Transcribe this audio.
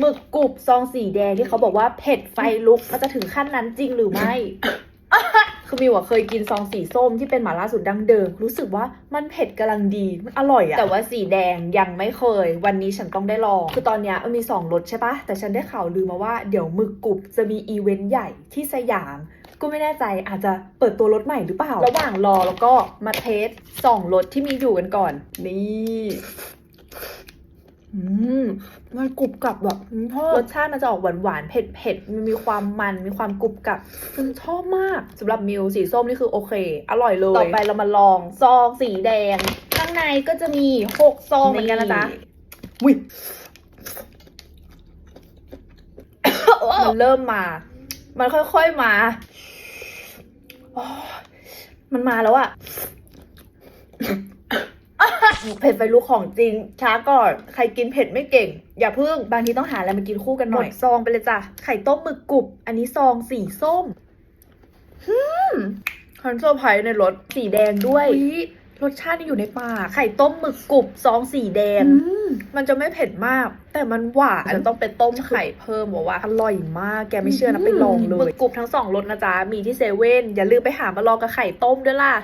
หมึกกรุบซองสีแดงที่เขาบอกว่าเผ็ดไฟลุกมันจะถึงขั้นนั้นจริงหรือไม่ คือมิวอะเคยกินซองสีส้มที่เป็นหมาล่าสูตรดั้งเดิม รู้สึกว่ามันเผ็ดกำลังดีมันอร่อยอะแต่ว่าสีแดงยังไม่เคย วันนี้ฉันต้องได้ลอง คือตอนเนี้ยมันมีสองรสใช่ปะแต่ฉันได้ข่าวลือมาว่าเดี๋ยวหมึกกรุบจะมีอีเวนต์ใหญ่ที่สยามก็ไม่แน่ใจอาจจะเปิดตัวรถใหม่หรือเปล่า ระหว่างรอแล้วก็มาเทสสองรสที่มีอยู่กันก่อน นี่ อืมมันกรุบกรับแบบอืมชอบรสชาติมันจะออกหวานหวานๆเผ็ดเผ็ดๆมันมีความมันมีความกรุบกรับมันชอบมากสำหรับมิวสีส้มนี่คือโอเค อร่อยเลย ต่อไปเรามาลองซองสีแดง ข้างในก็จะมีหกซองเหมือนกันนะจ๊ะวิมันเริ่มมา มันค่อยๆมาโอ้ยมันมาแล้วอะ เผ็ดไฟลุกของจริง ช้าก่อน ใครกินเผ็ดไม่เก่ง อย่าเพิ่ง บางทีต้องหาอะไรมากินคู่กันหน่อยซองไปเลยจ้ะ ไข่ต้มหมึกกรุบ อันนี้ซองสีส้มฮึมคันเซอร์ไพรส์ในรสสีแดงด้วยอุ๊ยรสชาตินี่อยู่ในปาก ไข่ต้มหมึกกรุบซองสีแดง มันจะไม่เผ็ดมาก แต่มันหวานจะต้องไปต้มไข่เพิ่มบอกว่าอร่อยมาก แกไม่เชื่อนะไปลองเลย หมึกกรุบทั้งสองรสนะจ๊ะ มีที่เซเว่น อย่าลืมไปหามาลองกับไข่ต้มด้วยล่ะ